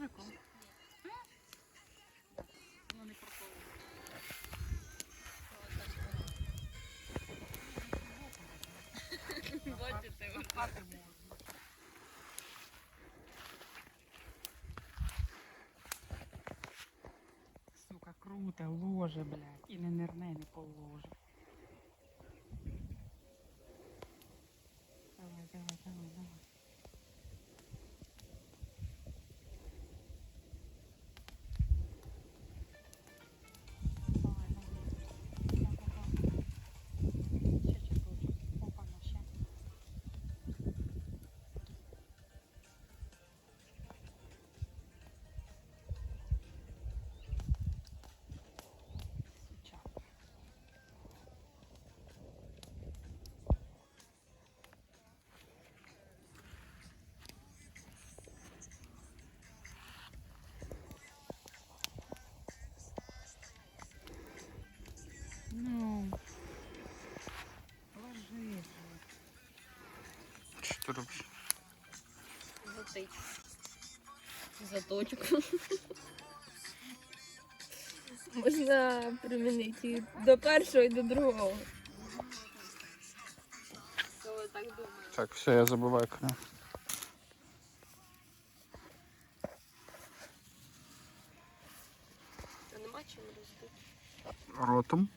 можна. Сука, круто, ложе, блядь. І не не положе. Що ти робиш? затичку. Заточку. Можна примінити до першого і до другого. Що ви так думаєте? Так, все, я забуваю коня. А нема чим роздути? Ротом.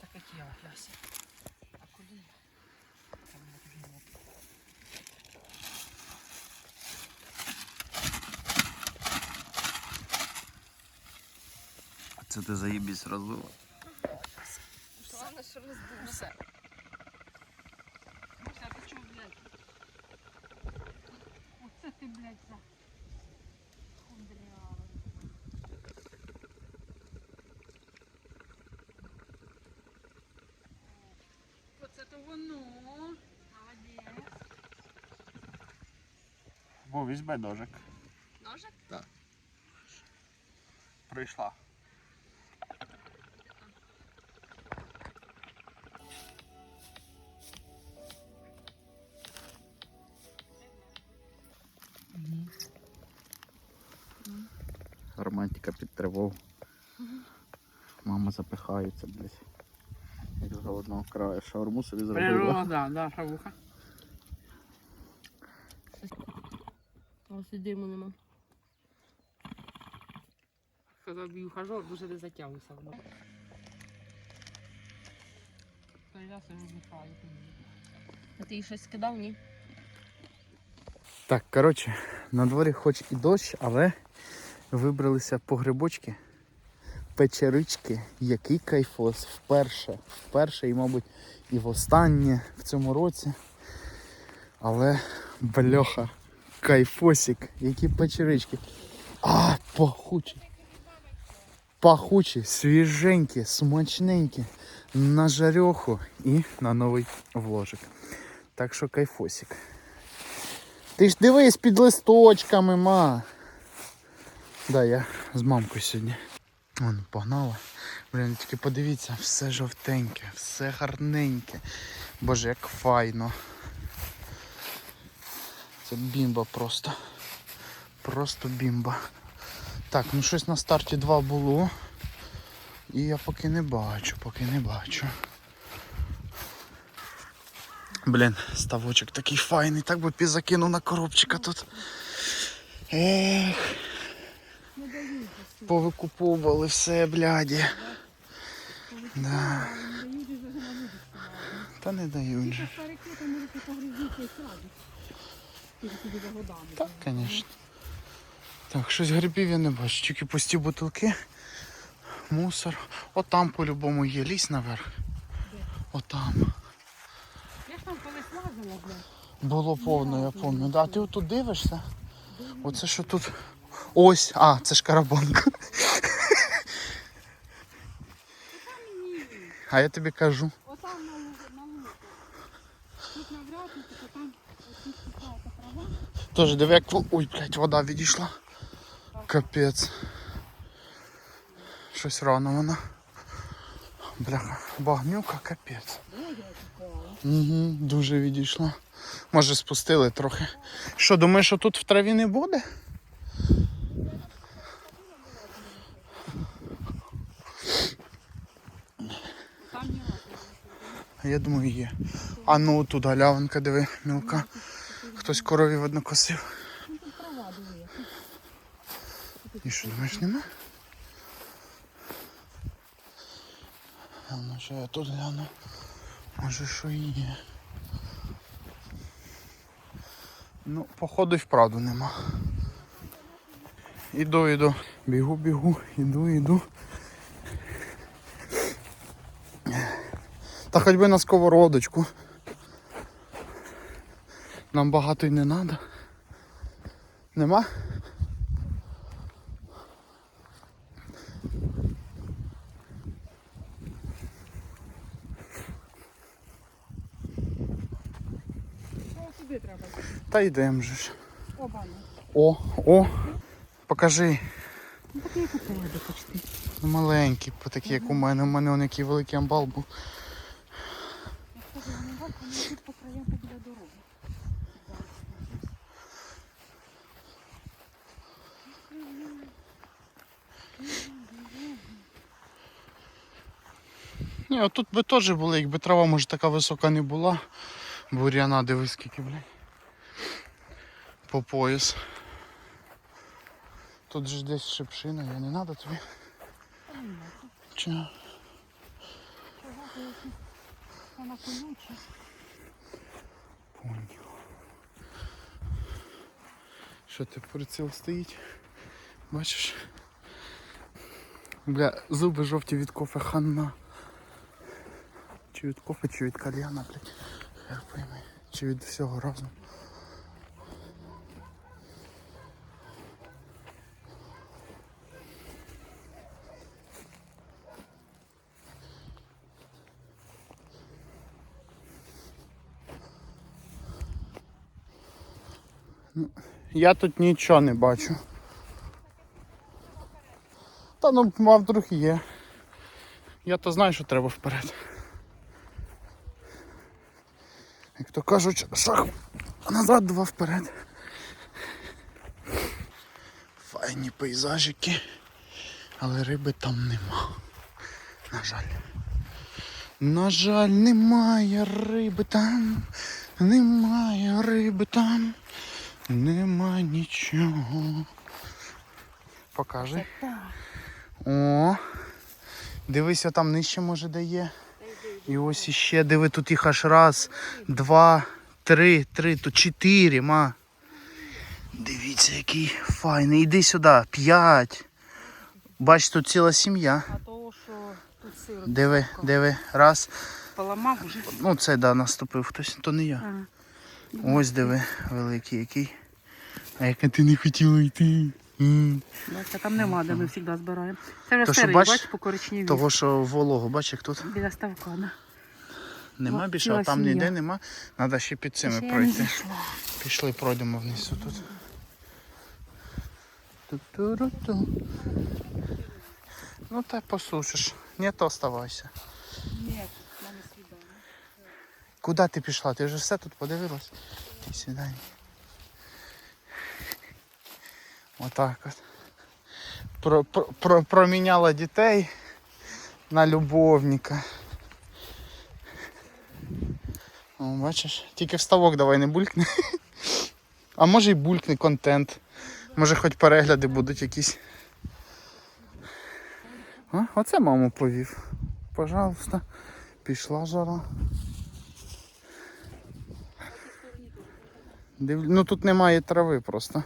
Так як я, Яся. Це ти заїбісь розбила. Головне, що роздув. Все. Муся, ти чого, блядь? Оце ти, блядь, за... Хундряла. Оце то воно. Молодець. Бо візьме ножик. Ножик? Прийшла. Романтика під тривогу. Мама запихається, блядь. Як з голодного краю. Шаурму собі зробила. Природа, да, шавуха. Ось і диму нема. Сказав бій ухажор, дуже не затягуйся. Я вдихаю. А ти їй щось скидав, ні? Так, коротше, на дворі хоч і дощ, але вибралися по грибочки, печерички, який кайфос. Вперше, вперше і, мабуть, і востаннє в цьому році. Але бляха, кайфосик, які печерички. А, пахучі. Пахучі, свіженькі, смачненькі, на жарьоху і на новий вложик. Так що кайфосик. Ти ж дивись під листочками, ма. Да, я з мамкою сьогодні. Вон, погнала. Блін, тільки подивіться, все жовтеньке, все гарненьке. Боже, як файно. Це бімба просто. Просто бімба. Так, ну щось на старті 2 було. І я поки не бачу, поки не бачу. Блін, ставочок такий файний, так би пізакинув на коробчика тут. Ех. Повикуповували все, бляді. Да. Та не дають же. Так, звісно. Так, щось грибів я не бачу, тільки пусті бутилки, мусор. Отам по-любому є ліс наверх. Отам. Я ж там колись лазила, блядь. Було повно, я пам'ятаю. Да, ти отут дивишся? Оце що тут. Ось, а, це ж карабанка. А я тобі кажу. Отам на лугу. Тут навряд ли, тільки там трава. Тож диви, як. Ой, блядь, вода відійшла. Капець. Щось рано вона. Бляха, багнюка, капець. Угу, дуже відійшла. Може спустили трохи. Що, думаєш, що тут в траві не буде? Я думаю, є. А ну тут галявинка, диви, мілка. Хтось корові видно косив. Тут трава, диви, яка. І що, думаєш, нема? Ну що я тут гляну. Може що і є. Ну, походу і вправду нема. Іду, іду. Бігу, бігу, іду, іду. Та хоч би на сковородочку. Нам багато й не треба. Нема? Сюди треба? Та йдемо же ж. Оба. О, о, покажи. Ну, такі, як у тебе почти. Ну, Маленький, такі, як у мене. У мене он який великий амбал був. Я скажу, вони бачу, вони тут по краям біля дороги. Ні, а тут би теж були, якби трава може така висока не була. Бур'яна, дивись скільки, блядь. По пояс. Тут же десь шипшина, я не треба тобі. Чи? вона колюча. Понял. Що ти приціл стоїть? Бачиш? Бля, зуби жовті від кофе хана. Чи від кофе, чи від кальяна, блядь. Хер пойми. Чи від всього разом. Я тут нічого не бачу. Та ну, а вдруг є. Я то знаю, що треба вперед. Як то кажуть, шах назад, два вперед. Файні пейзажики, але риби там нема. На жаль. На жаль, немає риби там. Немає риби там. Нема нічого. Покажи. О, дивися, там нижче може де є. І ось іще, диви, тут їх аж раз, два, три, три, тут чотири, ма. Дивіться, який файний. Іди сюди, п'ять. Бач, тут ціла сім'я. А того, що тут сиро. Диви, диви, раз. Поламав уже. Ну, це да, наступив хтось, то не я. Ага. Ось диви, великий який. А яка ти не хотіла йти. Бачите, там нема, де ми завжди збираємо. Це вже То що, старий, бач, бач, по коричневій. Того, що волого, бач, як тут. Біля ставка, да. Нема Ну, більше, а там сім'я. ніде нема. Треба ще під цими Ще я не пройти. зійшла. Пішли, пройдемо вниз тут. Ту-ту-ру-ту. Ну та посушиш. Ні, то оставайся. Ні, в мене свідомо. Куди ти пішла? Ти вже все тут подивилась? До свидання. Отак от. Про, про, про, проміняла дітей на любовника. О, бачиш? Тільки вставок давай не булькне. А може й булькне контент. Може хоч перегляди будуть якісь. А, оце маму повів. Пожалуйста. Пішла жара. Див... Ну тут немає трави просто.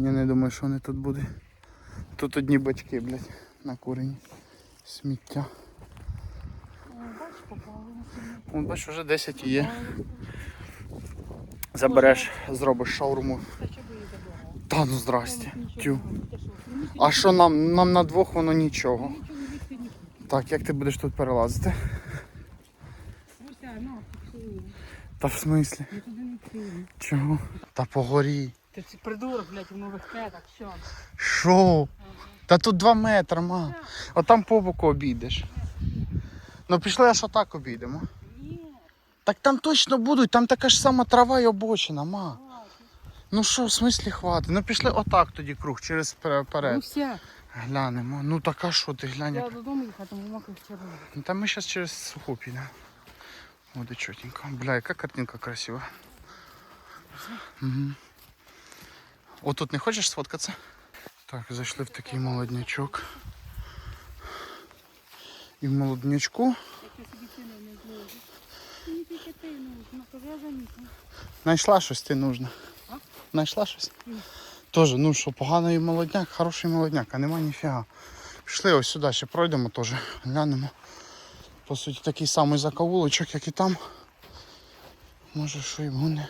Я не думаю, що вони тут будуть. Тут одні батьки, блядь, накурені. Сміття. О, бач, на вже 10 є. Забереш, зробиш шаурму. Та ну здрасте. Тю. а що? Нам? Нам на двох воно нічого. Так, як ти будеш тут перелазити? На. Та в смислі? Чого? Та по горі. Ти ці придурок, блядь, в нових кетах, що? Що? Та тут 2 метри, ма. А там по боку обійдеш. Ну пішли аж отак обійдемо. Так там точно будуть, там така ж сама трава і обочина, ма. Ну що, в смислі хватить? Ну пішли отак тоді круг, через пе- перед. Руся, Глянемо. Ну така що ти глянь. я як- додому їхати, тому мокрих червоних. Ну, Та ми зараз через суху підемо. Буде чотенько. Бля, яка картинка красива. Угу. О, тут не хочеш сфоткатися? Так, зайшли в такий молоднячок. І в молоднячку не знайшла щось ти нужно. А? Знайшла щось? Тоже, ну що, поганий молодняк, хороший молодняк, а нема ніфіга. Пішли ось сюди, ще пройдемо теж, глянемо. По суті, такий самий закавулочок, як і там. Може, що і буде.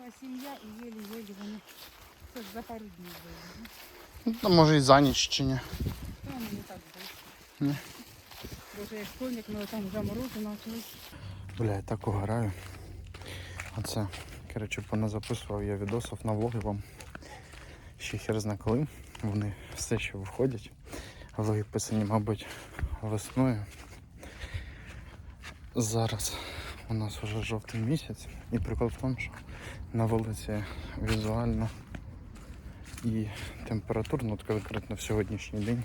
Ціла сім'я і єлі-єлі вони. Це ж за пару днів було. Ну, може і за ніч чи ні. Та вони не так. Ні. Боже, як коник, ми там вже морози. Бля, я так угораю. Оце, коротше, поназаписував я відосів на влоги вам. Ще хер зна коли. Вони все ще виходять. Влоги писані, мабуть, весною. Зараз у нас вже жовтий місяць. І прикол в тому, що на вулиці візуально і температурно, от конкретно в сьогоднішній день,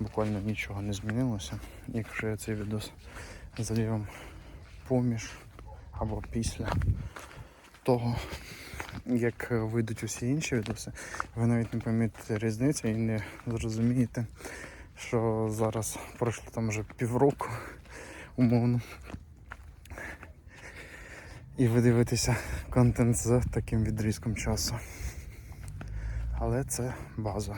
буквально нічого не змінилося. Якщо я цей відос вам поміж або після того, як вийдуть усі інші відоси, ви навіть не помітите різниці і не зрозумієте, що зараз пройшло там вже півроку, умовно. І ви дивитеся контент з таким відрізком часу. Але це база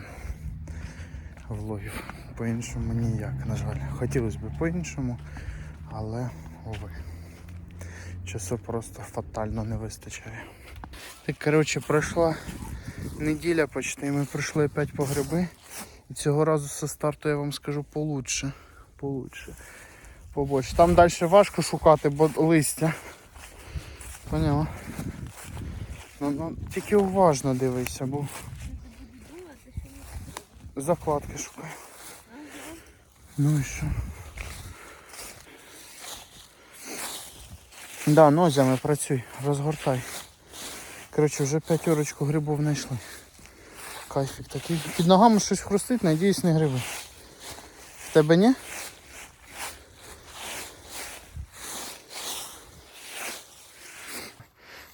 влогів. По-іншому ніяк, на жаль. Хотілося б по-іншому, але Ови. Часу просто фатально не вистачає. Так, коротше, пройшла неділя почти, ми пройшли опять по гриби. І цього разу зі старту я вам скажу получше. Получше. Побольше. Там далі важко шукати, бо листя. Поняла? Ну, ну, тільки уважно дивися, бо закладки шукаю. Ну і що? Да, нозями працюй, розгортай. Коротше, вже п'ятерочку грибів знайшли. Кайфік такий. Під ногами щось хрустить, надіюсь, не гриби. В тебе ні?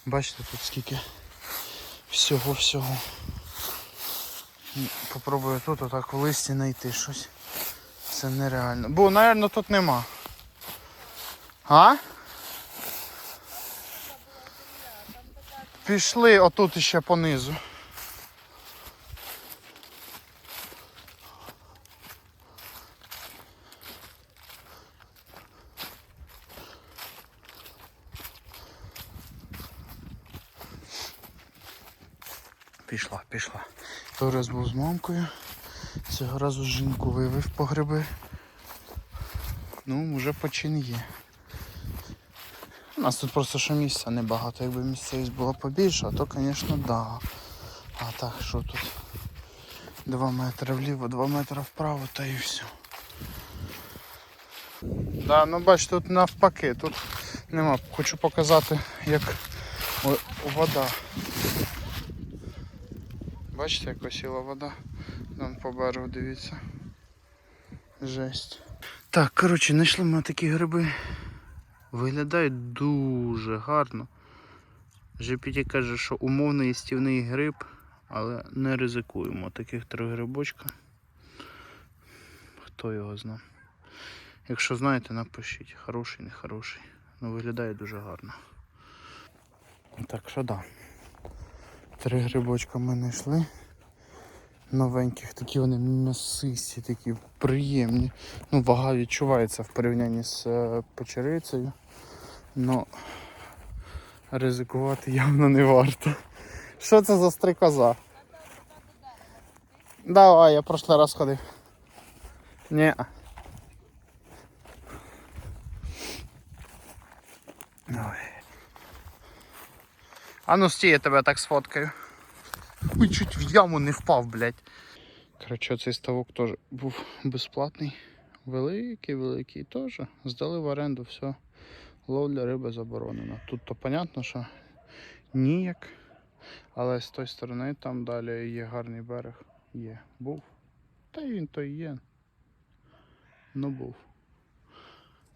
Бачите тут скільки всього-всього. Попробую тут отак в листі знайти щось. Це нереально. Бо, напевно, тут нема. А? Пішли отут ще понизу. Пішла, пішла. Той раз був з мамкою. Цього разу жінку вивів по гриби. Ну, вже почин є. У нас тут просто що місця небагато, якби місцевість була побільше, то звісно да. А так що тут? 2 метри вліво, 2 метри вправо та і все. Да, ну бач, тут навпаки, тут нема. Хочу показати, як вода. Бачите, як осіла вода. Там по берегу дивіться. Жесть. Так, коротше, знайшли ми такі гриби. Виглядають дуже гарно. GPT каже, що умовний їстівний гриб, але не ризикуємо. Таких три грибочка. Хто його знає. Якщо знаєте, напишіть. Хороший, не хороший. Ну виглядає дуже гарно. Так що да. Три грибочка ми знайшли. Новеньких, такі вони м'ясисті, такі приємні. Ну, вага відчувається в порівнянні з е, печерицею. Но ризикувати явно не варто. Що це за стрикоза? Давай, я прошлий раз ходив. Ні. Ой. А ну стій, я тебе так сфоткаю. Ой, чуть в яму не впав, блядь. Коротше, цей ставок теж був безплатний. Великий, великий теж. Здали в оренду все. Ловля риби заборонена. Тут то понятно, що ніяк. Але з тої сторони там далі є гарний берег. Є. Був. Та він то є. Ну був.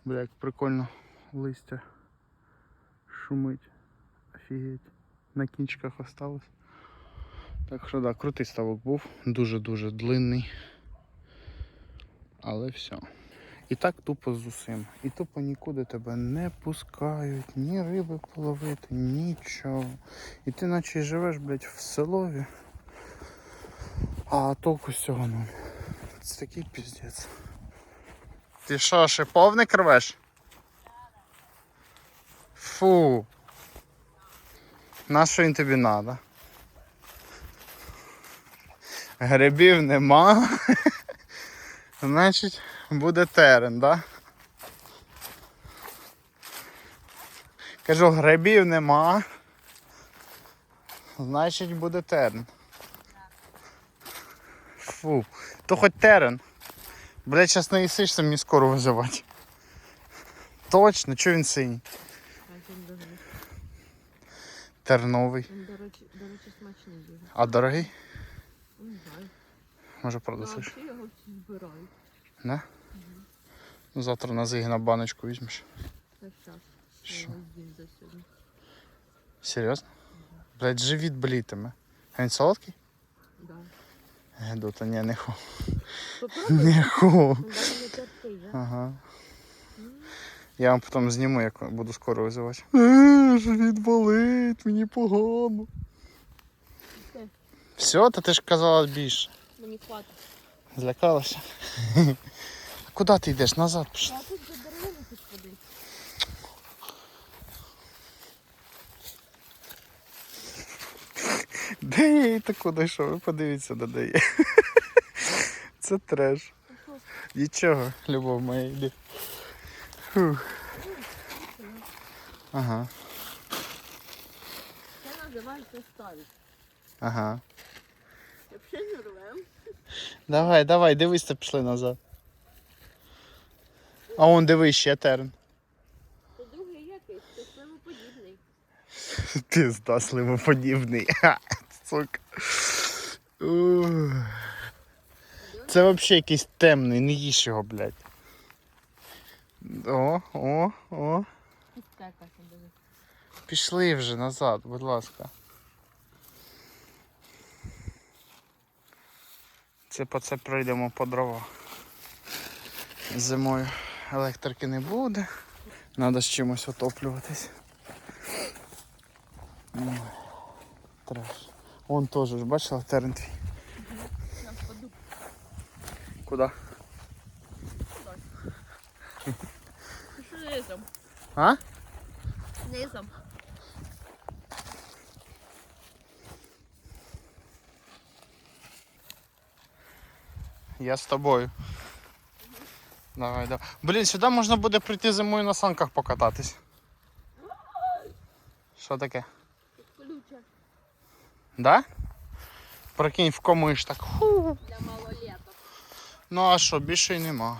Бля, як прикольно листя шумить. Офігеть. На кінчиках осталось. Так що да, крутий ставок був. Дуже-дуже длинний. Але все. І так тупо з усім. І тупо нікуди тебе не пускають, ні риби половити, нічого. І ти наче живеш, блядь, в селові. А толку з цього ну. Це такий піздець. Ти що, шиповник рвеш? Фу. На що він тобі надо? Грибів нема. Значить, буде терен, да? Кажу, грибів нема. Значить буде терен. Фу. То хоч терен. Блять, зараз не їсишся, мені скоро визивати. Точно, чого він синій? Терновий. Він, до речі, до речі, смачний дуже. А дорогий? Не знаю. Може Ну, продасиш? взагалі його всі збирають. Да? Ну, Завтра на зигі на баночку візьмеш. Це час. Що? За сьогодні. Серйозно? Блять, живіт болітиме. А він солодкий? Да. Еду, то ні, не ху. Попробуй. Не ху. Він навіть не терпкий, да? Ага. Я вам потім зніму, як буду скоро визивати. Е, живіт болить, мені погано. Все. Все, та ти ж казала більше. Мені хватить. Злякалася. А куди ти йдеш? Назад пішли. А тут до деревини води. Де я її таку знайшов? Ви подивіться, де де є. Це треш. Нічого, любов моя йди. Фух. Ага, Це називається ставить. ага. Взагалі не рвем. Давай, давай, дивись, та пішли назад. А он дивись ще терн. Це другий якийсь, це свиноподібний. Пізда сливоподібний. Ха, Сука. Це взагалі якийсь темний, не їж його, блядь. О, о, о. Пішли вже назад, будь ласка. Це по це пройдемо по дрова. Зимою електрики не буде. Треба з чимось отоплюватись. Треш. Вон теж бачила терен твій. Куди? Що низом? А? Низом. Я з тобою. Давай, давай. Блін, сюди можна буде прийти зимою на санках покататись. Що таке? Ключа Да? Прикинь, в комиш так. Для малолеток. Ну а що, більше й нема.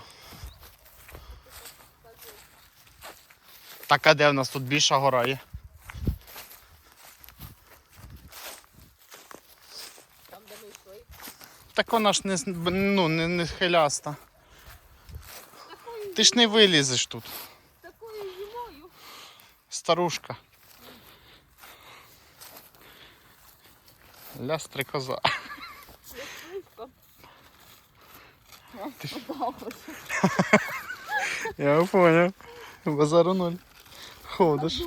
Так а де в нас тут більша гора є? Там, де ми йшли. Так вона ж не, ну, не, не хиляста. Такою, Ти ж не вилізеш тут, такою зимою. старушка. Ля стрикоза. Я понял. Базару ноль. Ходиш.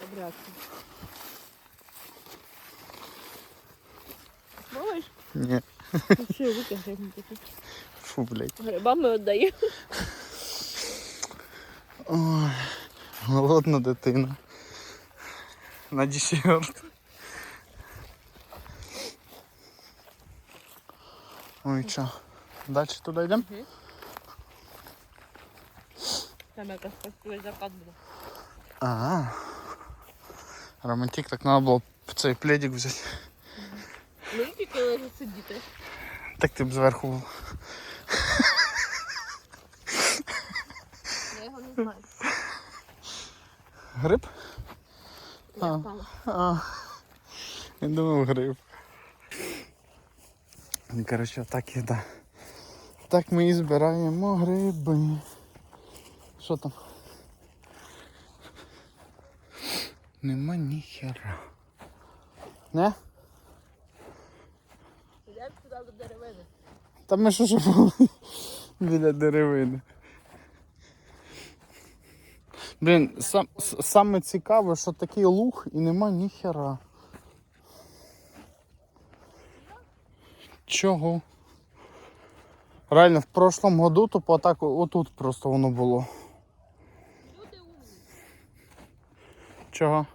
Добряки. Можеш? Ні. Ще витягни такі. Фу, блядь. Грибами віддаю. Ой, голодна дитина. На десерт. Ой, що? Далі туди йдемо? Там якась красивий закат буде. Ага. Романтик так треба було цей пледик взяти. Ну і тільки сидіти. Так ти б зверху був. Я його не знаю. Гриб? Я А. впала. А, я думав гриб. Коротше, так і да. Так ми і збираємо гриби. Що там? Нема ніхера. Не? Йдемо сюди до деревини. Та ми що ж були біля деревини. Блін, сам, саме цікаве, що такий луг і нема ніхера. Чого? Реально, в прошлом году тупо так отут просто воно було. Чого?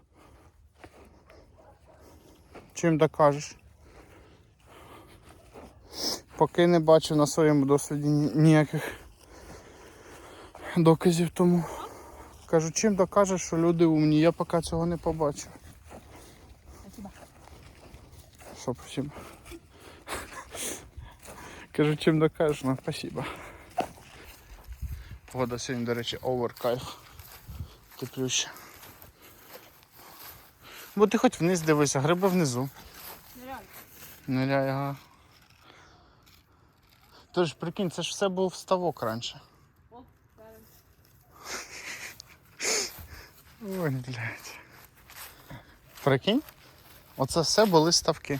Чим докажеш? Поки не бачив на своєму досвіді ніяких доказів тому. Кажу, чим докажеш, що люди умні, я поки цього не побачив. Спасибо. Що спасибо? Кажу, чим докажеш, ну спасибо. Погода сьогодні, до речі, овер кайф. Теплюща. Бо ти хоч вниз дивися, гриби внизу. Не ляй, ага. Ти ж прикинь, це ж все був ставок раніше. О. Ой, блядь. Прикинь? Оце все були ставки.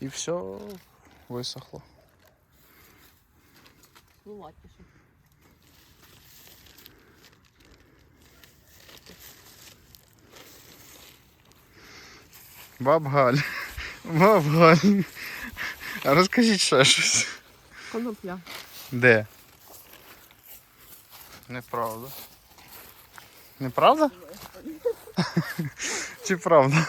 І все висохло. Ну, ладніше. Баб Галь. Баб А розкажіть ще щось. Конопля. Де? Неправда. Неправда? Чи правда?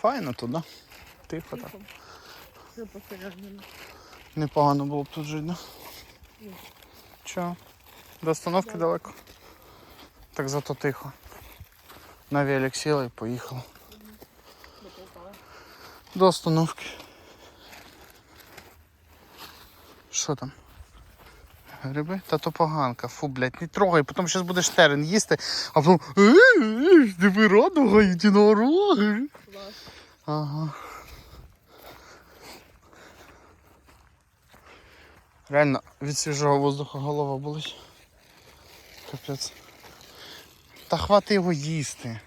Файно туди. Тихо так. Непогано було б тут жити, да? Чого? До остановки далеко. Так зато тихо. На велик сіла і поїхала. До остановки. Що там? Гриби? Та то поганка. Фу, блядь, не трогай, потім зараз будеш терен їсти, а потім. «Е-е-е, Диви радуга, єдинороги. Клас. Ага. Реально від свіжого воздуха голова болить. Капець. Та хвати його їсти.